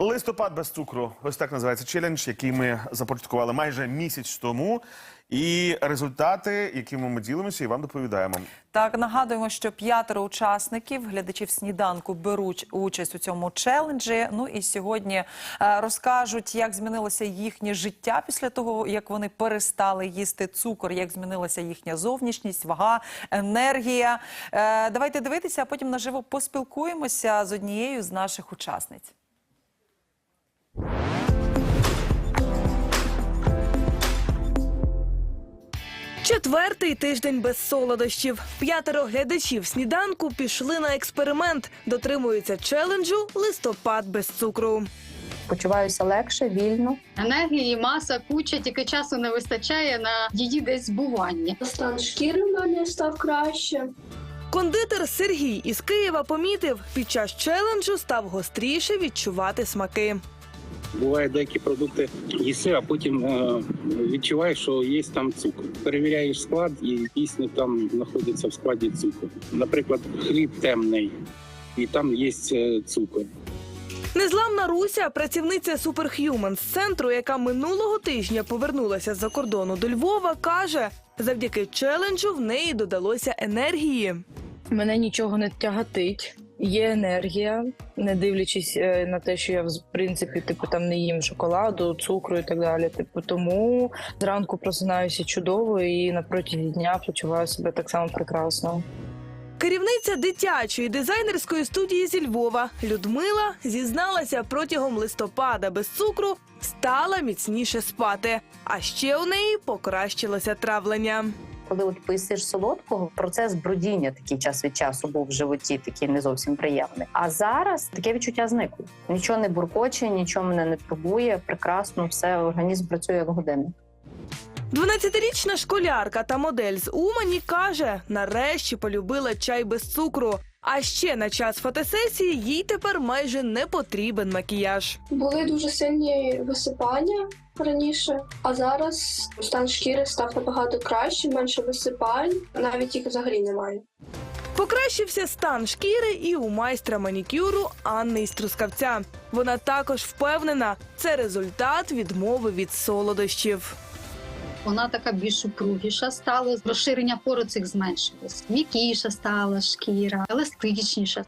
Листопад без цукру. Ось так називається челендж, який ми започаткували майже місяць тому. І результати, якими ми ділимося, і вам доповідаємо. Так, нагадуємо, що п'ятеро учасників, глядачів сніданку, беруть участь у цьому челенджі. Ну і сьогодні е, розкажуть, як змінилося їхнє життя після того, як вони перестали їсти цукор, як змінилася їхня зовнішність, вага, енергія. Е, давайте дивитися, а потім наживо поспілкуємося з однією з наших учасниць. Четвертий тиждень без солодощів. П'ятеро глядачів сніданку пішли на експеримент. Дотримуються челенджу листопад без цукру. Почуваюся легше, вільно. Енергії, маса, куча, тільки часу не вистачає на її десь збування. Стан шкіри в мене став краще. Кондитер Сергій із Києва помітив, під час челенджу став гостріше відчувати смаки. Буває деякі продукти їси, а потім е, відчуваєш, що є там цукор. Перевіряєш склад і дійсно там знаходиться в складі цукор. Наприклад, хліб темний, і там є е, цукор. Незламна Руся, працівниця Superhuman з центру, яка минулого тижня повернулася з-за кордону до Львова, каже, завдяки челенджу в неї додалося енергії. Мене нічого не тяготить. Є енергія, не дивлячись е, на те, що я в принципі типу там не їм шоколаду, цукру і так далі. Типу, тому зранку просинаюся чудово і на протязі дня почуваю себе так само прекрасно. Керівниця дитячої дизайнерської студії зі Львова Людмила зізналася протягом листопада без цукру стала міцніше спати. А ще у неї покращилося травлення. Коли от поїсиш солодкого, процес бродіння такий час від часу був в животі, такий не зовсім приємний. А зараз таке відчуття зникло. Нічого не буркоче, нічого мене не турбує. Прекрасно, все організм працює як годинник. 12-річна школярка та модель з Умані каже, нарешті полюбила чай без цукру. А ще на час фотосесії їй тепер майже не потрібен макіяж. Були дуже сильні висипання раніше, а зараз стан шкіри став набагато краще, менше висипань, навіть їх взагалі немає. Покращився стан шкіри і у майстра манікюру Анни із Трускавця. Вона також впевнена, це результат відмови від солодощів. Вона така більш упругіша стала, розширення цих зменшилось. М'якіша стала шкіра, еластичніша.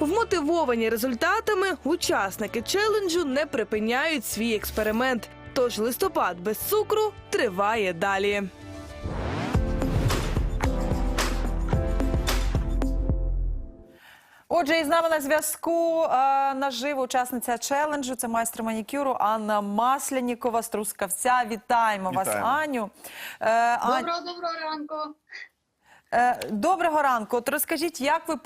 Вмотивовані результатами учасники челенджу не припиняють свій експеримент. Тож листопад без цукру триває далі. Отже, із нами на зв'язку е, наживо учасниця челенджу. Це майстер манікюру Анна Маслянікова з Трускавця. Вітаємо, вас, Аню. Е, Ань- Доброго доброго ранку. Е, Доброго ранку. От розкажіть, як ви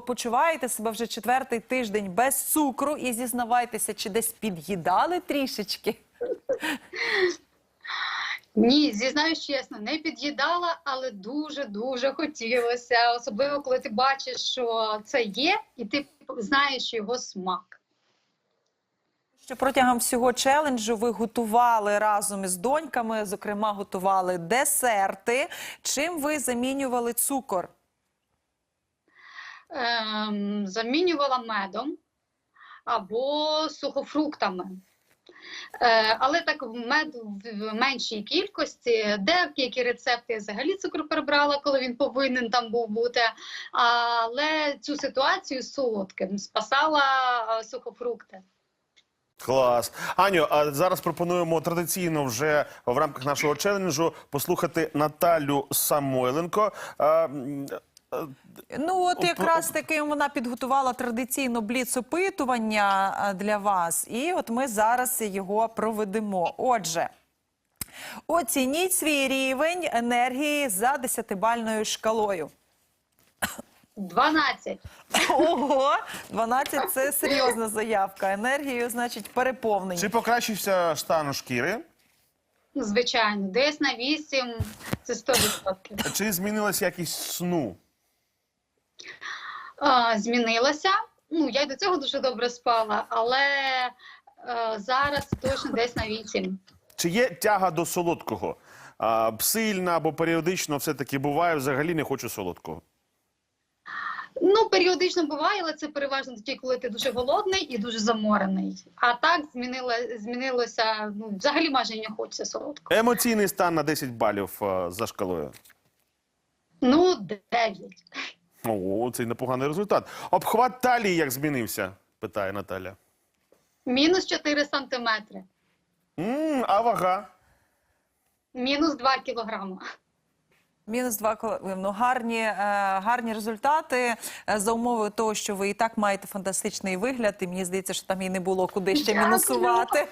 почуваєте себе вже четвертий тиждень без цукру і зізнавайтеся, чи десь під'їдали трішечки? Ні, зізнаюсь чесно, не під'їдала, але дуже дуже хотілося. Особливо коли ти бачиш, що це є, і ти знаєш його смак. Що протягом всього челенджу ви готували разом із доньками, зокрема, готували десерти. Чим ви замінювали цукор? Ем, замінювала медом або сухофруктами. Е, але так в мед в меншій кількості. Деякі рецепти я взагалі цукру прибрала, коли він повинен там був бути. Але цю ситуацію солодким спасала е, сухофрукти. Клас. Аню, а зараз пропонуємо традиційно вже в рамках нашого челенджу послухати Наталю Самойленко. Ну, от якраз таки вона підготувала традиційно бліц-опитування для вас, і от ми зараз його проведемо. Отже, оцініть свій рівень енергії за десятибальною шкалою. 12. Ого, 12 – це серйозна заявка. Енергією, значить, переповнені. Чи покращився стан шкіри? Звичайно, десь на 8 це 100%. Чи змінилась якість сну? Змінилася. Ну, я й до цього дуже добре спала, але е, зараз точно десь на 8. чи є тяга до солодкого? А, сильна або періодично все-таки буває, взагалі не хочу солодкого. Ну, періодично буває, але це переважно тоді, коли ти дуже голодний і дуже заморений. А так змінило, змінилося, ну, взагалі майже не хочеться солодкого. Емоційний стан на 10 балів а, за шкалою. Ну, 9. О, це непоганий результат. Обхват талії як змінився? питає Наталя. Мінус 4 сантиметри. м а вага? Мінус 2 кілограма. Мінус два ну, гарні, е, гарні результати е, за умови того, що ви і так маєте фантастичний вигляд, і мені здається, що там і не було куди ще Дякую. мінусувати.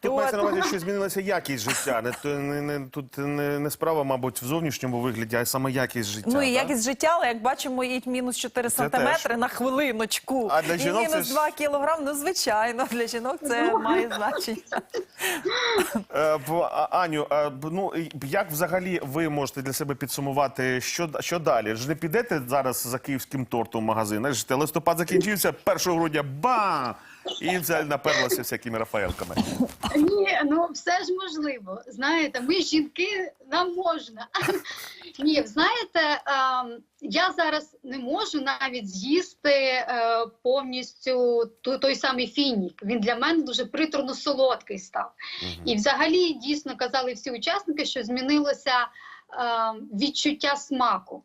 Тут мається на увазі, що змінилася якість життя. Не, не, не, тут не, не справа, мабуть, в зовнішньому вигляді, а саме якість життя. Ну і так? якість життя, але як бачимо, і мінус 4 Це сантиметри на хвилиночку. А для і жінок мінус це ж- 2 кілограм, ну звичайно, для жінок це має значення. Е, а- Аню, ну як взагалі ви можете для себе підсумувати, що, д- що далі? Ж не підете зараз за київським тортом в магазин? Те, листопад закінчився, 1 грудня ба! І це наперлося всякими рафаелками. Ні, ну все ж можливо. Знаєте, ми жінки, нам можна. Ні, знаєте, ем, я зараз не можу навіть з'їсти е, повністю той самий фінік. Він для мене дуже приторно солодкий став. І взагалі дійсно казали всі учасники, що змінилося відчуття смаку.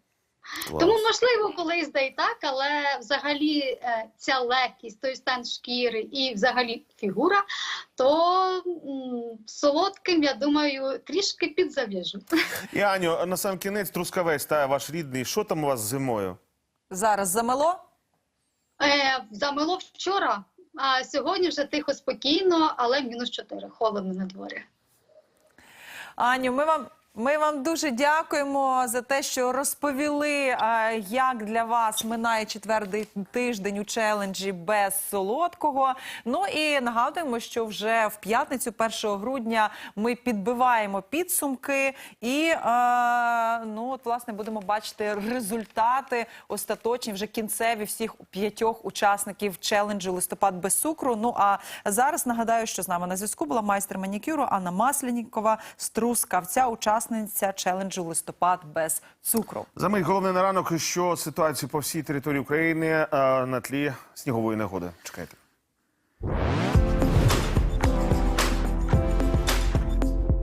Клас. Тому можливо, колись да і так, але взагалі е, ця легкість, той стан шкіри і взагалі фігура, то м, солодким, я думаю, трішки підзав'яжу. І Аню, на сам кінець трускавець та ваш рідний. Що там у вас зимою? Зараз замело. Е, замило вчора, а сьогодні вже тихо, спокійно, але мінус 4, холодно на дворі. Аню, ми вам. Ми вам дуже дякуємо за те, що розповіли, як для вас минає четвертий тиждень у челенджі без солодкого. Ну і нагадуємо, що вже в п'ятницю, 1 грудня, ми підбиваємо підсумки і е, ну от власне будемо бачити результати остаточні, вже кінцеві всіх п'ятьох учасників челенджу листопад без цукру. Ну а зараз нагадаю, що з нами на зв'язку була майстер манікюру Анна Маслянікова з Трускавця, учасниця челенджу листопад без цукру. За мить головне на ранок, що ситуацію по всій території України е, на тлі снігової негоди. Чекайте.